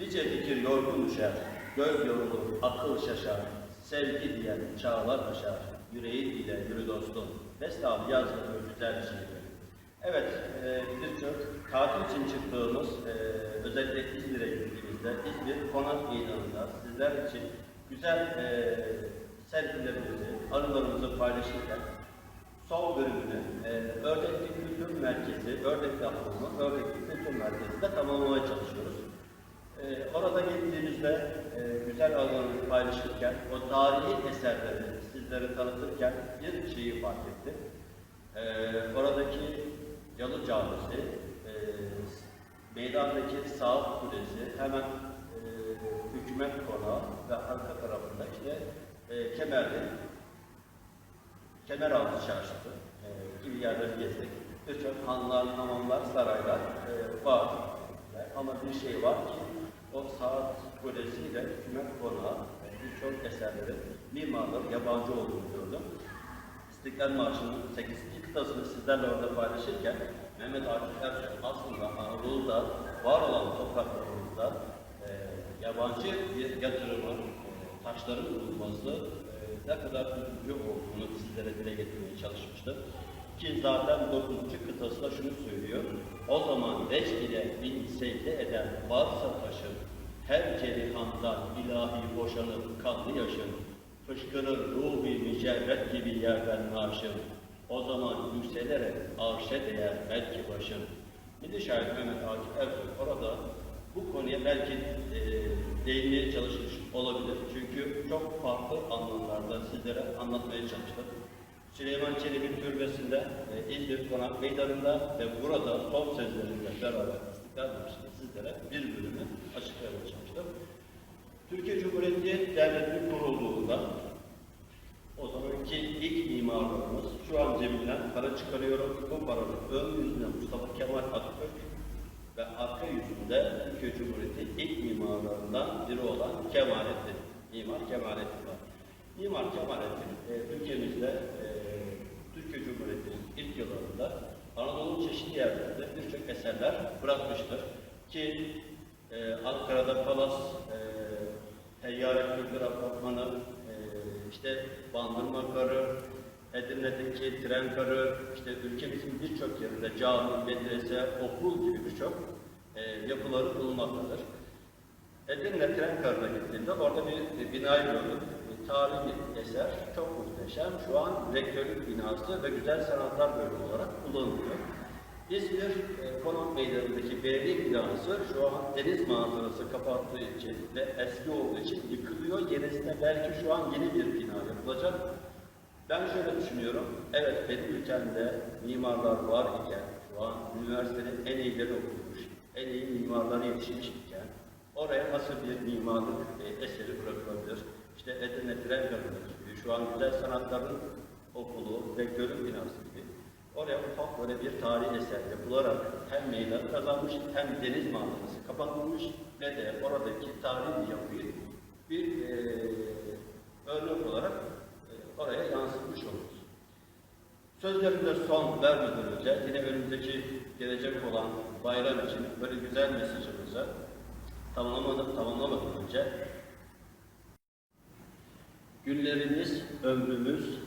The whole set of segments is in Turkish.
Nice fikir yorgun düşer, göz yorulur, akıl şaşar, sevgi diyen çağlar aşar, yüreğin ile yürü dostum, Vestal yazdığı güzel şiir. Evet, e, birçok tatil için çıktığımız, e, özellikle İzmir'e gittiğimizde, İzmir konak meydanında sizler için güzel e, sergilerimizi, anılarımızı paylaşırken son bölümünü e, Ördekli Kültür Merkezi, Ördekli Hamamı, Ördekli Kültür Merkezi'nde tamamlamaya çalışıyoruz. E, orada gittiğimizde e, güzel anılarımızı paylaşırken, o tarihi eserleri sizlere tanıtırken bir şeyi fark ettim. E, oradaki Yalı Camisi, e, meydandaki Saat Kulesi, hemen e, hükümet konağı ve arka tarafında işte e, Kemerli Kemeraltı Çarşısı e, gibi yerleri gezdik. Birçok hanlar, hamamlar, saraylar e, var. Ama bir şey var ki o saat kulesiyle hükümet konağı birçok eserlerin mimarları yabancı olduğunu gördüm. İstiklal Marşı'nın 8. kıtasını sizlerle orada paylaşırken Mehmet Akif Ersoy aslında Anadolu'da var olan topraklarımızda e, yabancı bir yatırımın, e, taşların bulunması e, ne kadar üzücü olduğunu sizlere dile getirmeye çalışmıştım. Ki zaten 9. kıtası da şunu söylüyor. O zaman beş ile bin secde eden varsa taşın, her cerihandan ilahi boşanıp kanlı yaşın, fışkırır ruhi mücerret gibi yerden arşın. O zaman yükselerek arşe değer belki başın. Milli şair Mehmet Akif Ersoy orada bu konuya belki e, değinmeye çalışmış olabilir. Çünkü çok farklı anlamlarda sizlere anlatmaya çalıştım. Süleyman Çelebi Türbesi'nde, e, İzmir Konak Meydanı'nda ve burada son sözlerimle beraber İstiklal sizlere bir bölümü açıklamaya çalıştım. Türkiye Cumhuriyeti Devleti kurulduğunda o zamanki ilk mimarlarımız şu an cebimden para çıkarıyorum. Bu paranın ön yüzünde Mustafa Kemal Atatürk ve arka yüzünde Türkiye Cumhuriyeti ilk mimarlarından biri olan Kemalettin. Mimar Kemalettin var. Mimar Kemalettin e, ülkemizde e, Türkiye Cumhuriyeti'nin ilk yıllarında Anadolu'nun çeşitli yerlerinde birçok eserler bırakmıştır. Ki e, Ankara'da Palas, e, Teyyare Kültür Apartmanı, e, işte Bandırma Karı, Edirne'deki tren karı, işte ülkemizin birçok yerinde cami, medrese, okul gibi birçok e, yapıları bulunmaktadır. Edirne tren karına gittiğimde orada bir, bir binayı gördüm. Tarihi eser, çok muhteşem. Şu an rektörlük binası ve güzel sanatlar bölümü olarak kullanılıyor. İzmir e, Konak Meydanı'ndaki belediye binası şu an deniz manzarası kapattığı için ve eski olduğu için yıkılıyor. Yenisine belki şu an yeni bir bina yapılacak. Ben şöyle düşünüyorum, evet benim ülkemde mimarlar var iken, şu an üniversitenin en iyileri okumuş, en iyi mimarlara yetişmiş iken, oraya nasıl bir mimarlık e, eseri bırakılabilir? İşte Edirne Tren Garı'nda gibi, şu an Güzel Sanatların Okulu, Rektörlük binası gibi, oraya ufak böyle bir tarihi eser yapılarak hem meydan kazanmış, hem deniz manzarası kapatılmış ve de oradaki tarihi yapıyı bir e, örnek olarak e, oraya yansıtmış oluruz. Sözlerinde son vermeden önce yine önümüzdeki gelecek olan bayram için böyle güzel mesajımızı tamamlamadan, tamamlamadan önce Günlerimiz, ömrümüz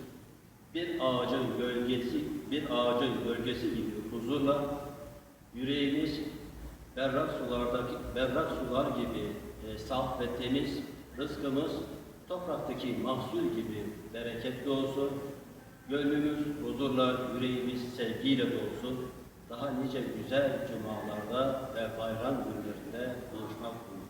bir ağacın gölgesi, bir ağacın gölgesi gibi huzurla yüreğimiz berrak sulardaki berrak sular gibi e, saf ve temiz, rızkımız topraktaki mahsul gibi bereketli olsun. Gönlümüz huzurla, yüreğimiz sevgiyle dolsun. Daha nice güzel cumalarda ve bayram günlerinde buluşmak umuduyla.